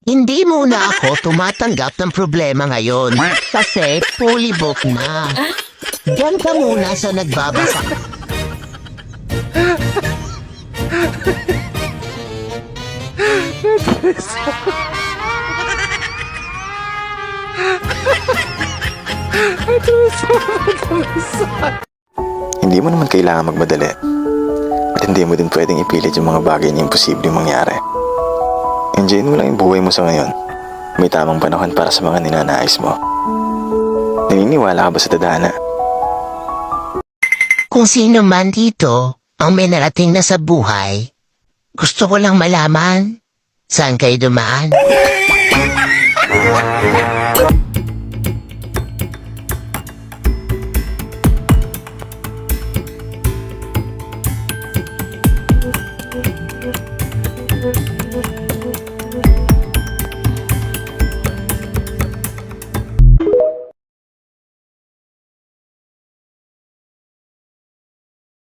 Hindi muna ako tumatanggap ng problema ngayon kasi fully booked na. Diyan ka muna sa nagbabasa. Hindi mo naman kailangan magmadali. At hindi mo din pwedeng ipilit yung mga bagay na imposibleng mangyari. Enjoyin mo lang yung buhay mo sa ngayon. May tamang panahon para sa mga ninanais mo. Naniniwala ka ba sa tadhana? Kung sino man dito ang may narating na sa buhay, gusto ko lang malaman saan kayo dumaan.